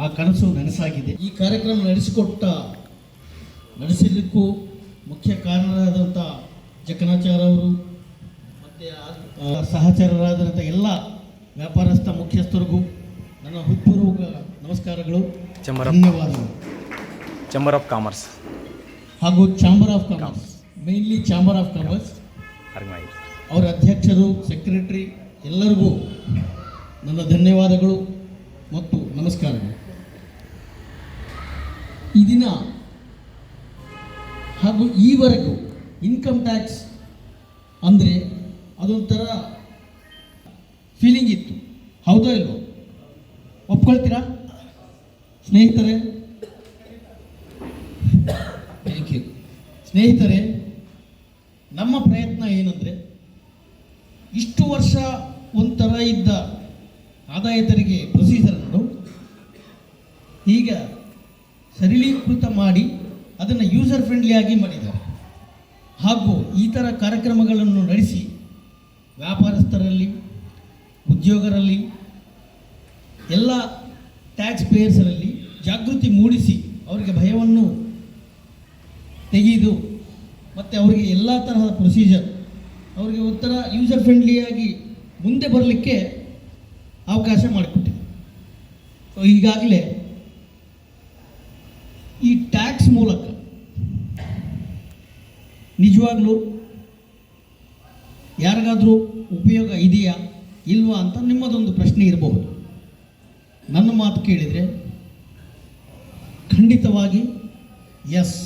ಆ ಕನಸು ನನಸಾಗಿದೆ. ಈ ಕಾರ್ಯಕ್ರಮ ನಡೆಸಿಕೊಟ್ಟ ನಡೆಸಲಿಕ್ಕೂ ಮುಖ್ಯ ಕಾರಣರಾದಂಥ ಜಕನಾಚಾರ ಅವರು ಮತ್ತು ಸಹಚರರಾದಂಥ ಎಲ್ಲ ವ್ಯಾಪಾರಸ್ಥ ಮುಖ್ಯಸ್ಥರಿಗೂ ನನ್ನ ಹೃತ್ಪೂರ್ವಕ ನಮಸ್ಕಾರಗಳು. ಧನ್ಯವಾದಗಳು. ಚೇಂಬರ್ ಆಫ್ ಕಾಮರ್ಸ್ ಹಾಗೂ chamber of commerce mainly chamber of commerce ಅವರ ಅಧ್ಯಕ್ಷರು ಸೆಕ್ರೆಟರಿ ಎಲ್ಲರಿಗೂ ನನ್ನ ಧನ್ಯವಾದಗಳು ಮತ್ತು ನಮಸ್ಕಾರಗಳು. ಈ ದಿನ ಹಾಗೂ ಈವರೆಗೂ ಇನ್ಕಮ್ ಟ್ಯಾಕ್ಸ್ ಅಂದರೆ ಅದೊಂಥರ ಫೀಲಿಂಗ್ ಇತ್ತು. ಹೌದೋ ಇಲ್ವೋ? ಒಪ್ಕೊಳ್ತೀರಾ? ಸ್ನೇಹಿತರೆ? ಥ್ಯಾಂಕ್ ಯು ಸ್ನೇಹಿತರೆ, ನಮ್ಮ ಪ್ರಯತ್ನ ಏನಂದರೆ ಇಷ್ಟು ವರ್ಷ ಒಂಥರ ಇದ್ದ ಆದಾಯ ತೆರಿಗೆ ಪ್ರೊಸೀಜರನ್ನು ಈಗ ಸರಳೀಕೃತ ಮಾಡಿ ಅದನ್ನು ಯೂಸರ್ ಫ್ರೆಂಡ್ಲಿಯಾಗಿ ಮಾಡಿದ್ದಾರೆ. ಹಾಗೂ ಈ ಥರ ಕಾರ್ಯಕ್ರಮಗಳನ್ನು ನಡೆಸಿ ವ್ಯಾಪಾರಸ್ಥರಲ್ಲಿ, ಉದ್ಯೋಗರಲ್ಲಿ, ಎಲ್ಲ ಟ್ಯಾಕ್ಸ್ ಪೇಯರ್ಸರಲ್ಲಿ ಜಾಗೃತಿ ಮೂಡಿಸಿ ಅವರಿಗೆ ಭಯವನ್ನು ತೆಗೆದು ಮತ್ತು ಅವರಿಗೆ ಎಲ್ಲ ತರಹದ ಪ್ರೊಸೀಜರ್ ಅವರಿಗೆ ಒಂಥರ ಯೂಸರ್ ಫ್ರೆಂಡ್ಲಿಯಾಗಿ ಮುಂದೆ ಬರಲಿಕ್ಕೆ ಅವಕಾಶ ಮಾಡಿಕೊಟ್ಟಿದೆ. ಈಗಾಗಲೇ ಟ್ಯಾಕ್ಸ್ ಮೂಲಕ. ನಿಜವಾಗ್ಲೂ ಯಾರಿಗಾದರೂ ಉಪಯೋಗ ಇದೆಯಾ ಇಲ್ವಾ ಅಂತ ನಿಮ್ಮದೊಂದು ಪ್ರಶ್ನೆ ಇರಬಹುದು. ನನ್ನ ಮಾತು ಕೇಳಿದರೆ ಖಂಡಿತವಾಗಿ ಎಸ್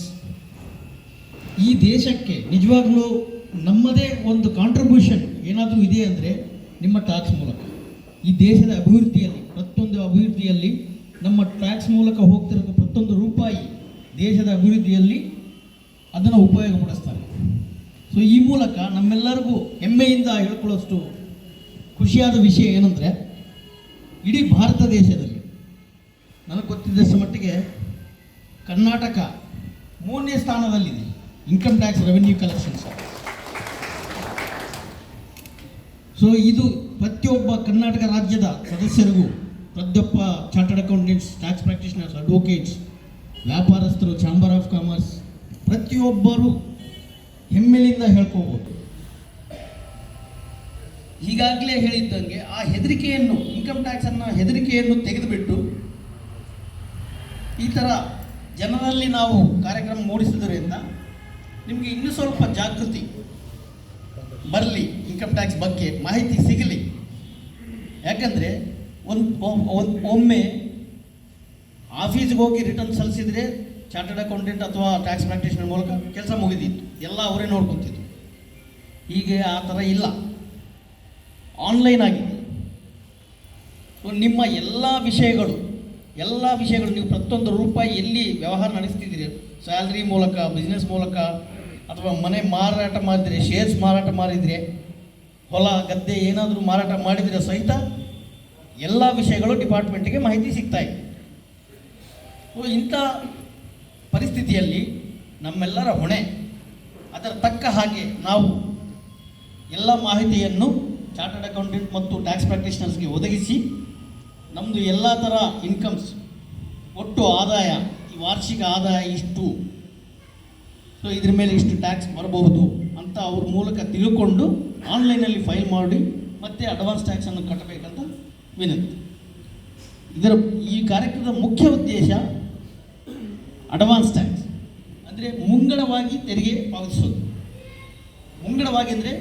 ಈ ದೇಶಕ್ಕೆ ನಿಜವಾಗ್ಲೂ ನಮ್ಮದೇ ಒಂದು ಕಾಂಟ್ರಿಬ್ಯೂಷನ್ ಏನಾದರೂ ಇದೆ ಅಂದರೆ ನಿಮ್ಮ ಟ್ಯಾಕ್ಸ್ ಮೂಲಕ. ಈ ದೇಶದ ಅಭಿವೃದ್ಧಿಯಲ್ಲಿ, ಪ್ರತಿಯೊಂದು ಅಭಿವೃದ್ಧಿಯಲ್ಲಿ ನಮ್ಮ ಟ್ಯಾಕ್ಸ್ ಮೂಲಕ ಹೋಗ್ತಿರೋದು ಪ್ರತಿಯೊಂದು ರೂಪಾಯಿ. ದೇಶದ ಅಭಿವೃದ್ಧಿಯಲ್ಲಿ ಅದನ್ನು ಉಪಯೋಗಪಡಿಸ್ತಾರೆ. ಸೊ ಈ ಮೂಲಕ ನಮ್ಮೆಲ್ಲರಿಗೂ ಹೆಮ್ಮೆಯಿಂದ ಹೇಳ್ಕೊಳ್ಳೋಷ್ಟು ಖುಷಿಯಾದ ವಿಷಯ ಏನಂದರೆ, ಇಡೀ ಭಾರತ ದೇಶದಲ್ಲಿ ನನಗೆ ಗೊತ್ತಿದ್ದಷ್ಟು ಮಟ್ಟಿಗೆ ಕರ್ನಾಟಕ ಮೂರನೇ ಸ್ಥಾನದಲ್ಲಿದೆ. Income tax revenue collections so ಇದು ಪ್ರತಿಯೊಬ್ಬ ಕರ್ನಾಟಕ ರಾಜ್ಯದ ಸದಸ್ಯರಿಗೂ, ಪ್ರತಿಯೊಬ್ಬ chartered accountants tax practitioners advocates ವ್ಯಾಪಾರಸ್ಥರು ಚಾಂಬರ್ ಆಫ್ ಕಾಮರ್ಸ್ ಪ್ರತಿಯೊಬ್ಬರು ಹೆಮ್ಮೆಲಿಂದ ಹೇಳ್ಕೋಬೋದು. ಈಗಾಗಲೇ ಹೇಳಿದ್ದಂಗೆ ಆ ಹೆದರಿಕೆಯನ್ನು ಇನ್ಕಮ್ ಟ್ಯಾಕ್ಸನ್ನು ಹೆದರಿಕೆಯನ್ನು ತೆಗೆದುಬಿಟ್ಟು ಈ ಥರ ಜನರಲ್ಲಿ ನಾವು ಕಾರ್ಯಕ್ರಮ ಮೂಡಿಸುವುದರಿಂದ ನಿಮಗೆ ಇನ್ನೂ ಸ್ವಲ್ಪ ಜಾಗೃತಿ ಬರಲಿ ಇನ್ಕಮ್ ಟ್ಯಾಕ್ಸ್ ಬಗ್ಗೆ ಮಾಹಿತಿ ಸಿಗಲಿ. ಯಾಕಂದರೆ ಒಂದು ಒಮ್ಮೆ ಆಫೀಸ್ಗೆ ಹೋಗಿ ರಿಟರ್ನ್ ಸಲ್ಲಿಸಿದರೆ ಚಾರ್ಟರ್ಡ್ ಅಕೌಂಟೆಂಟ್ ಅಥವಾ ಟ್ಯಾಕ್ಸ್ ಪ್ರಾಕ್ಟೀಷನರ್ ಮೂಲಕ ಕೆಲಸ ಮುಗಿದಿತ್ತು. ಎಲ್ಲ ಅವರೇ ನೋಡ್ಕೊತಿದ್ರು. ಹೀಗೆ ಆ ಥರ ಇಲ್ಲ. ಆನ್ಲೈನ್ ಆಗಿದೆ. ನಿಮ್ಮ ಎಲ್ಲ ವಿಷಯಗಳು ಎಲ್ಲ ವಿಷಯಗಳು ನೀವು ಪ್ರತಿಯೊಂದು ರೂಪಾಯಿ ಎಲ್ಲಿ ವ್ಯವಹಾರ ನಡೆಸ್ತಿದ್ದೀರಿ? ಸ್ಯಾಲ್ರಿ ಮೂಲಕ ಬಿಸ್ನೆಸ್ ಮೂಲಕ, ಅಥವಾ ಮನೆ ಮಾರಾಟ ಮಾಡಿದರೆ ಶೇರ್ಸ್ ಮಾರಾಟ ಮಾಡಿದರೆ, ಹೊಲ, ಗದ್ದೆ ಏನಾದರೂ ಮಾರಾಟ ಮಾಡಿದರೆ ಸಹಿತ ಎಲ್ಲ ವಿಷಯಗಳು ಡಿಪಾರ್ಟ್ಮೆಂಟಿಗೆ ಮಾಹಿತಿ ಸಿಗ್ತಾಯಿದೆ ಇಂಥ ಪರಿಸ್ಥಿತಿಯಲ್ಲಿ ನಮ್ಮೆಲ್ಲರ ಹೊಣೆ, ಅದರ ತಕ್ಕ ಹಾಗೆ ನಾವು ಎಲ್ಲ ಮಾಹಿತಿಯನ್ನು ಚಾರ್ಟರ್ಡ್ ಅಕೌಂಟೆಂಟ್ ಮತ್ತು ಟ್ಯಾಕ್ಸ್ ಪ್ರಾಕ್ಟೀಷನರ್ಸ್ಗೆ ಒದಗಿಸಿ ನಮ್ಮದು ಎಲ್ಲ ಥರ ಇನ್ಕಮ್ಸ್ ಒಟ್ಟು ಆದಾಯ, ಈ ವಾರ್ಷಿಕ ಆದಾಯ ಇಷ್ಟು. ಸೊ ಇದ್ರ ಮೇಲೆ ಇಷ್ಟು ಟ್ಯಾಕ್ಸ್ ಬರಬಹುದು ಅಂತ ಅವ್ರ ಮೂಲಕ ತಿಳ್ಕೊಂಡು ಆನ್ಲೈನಲ್ಲಿ ಫೈಲ್ ಮಾಡಿ, ಮತ್ತೆ ಅಡ್ವಾನ್ಸ್ ಟ್ಯಾಕ್ಸನ್ನು ಕಟ್ಟಬೇಕಂತ ವಿನಂತಿ. ಇದರ ಈ ಕಾರ್ಯಕ್ರಮದ ಮುಖ್ಯ ಉದ್ದೇಶ ಅಡ್ವಾನ್ಸ್ ಟ್ಯಾಕ್ಸ್ ಅಂದರೆ ಮುಂಗಡವಾಗಿ ತೆರಿಗೆ ಪಾವತಿಸೋದು. ಮುಂಗಡವಾಗಿ ಅಂದರೆ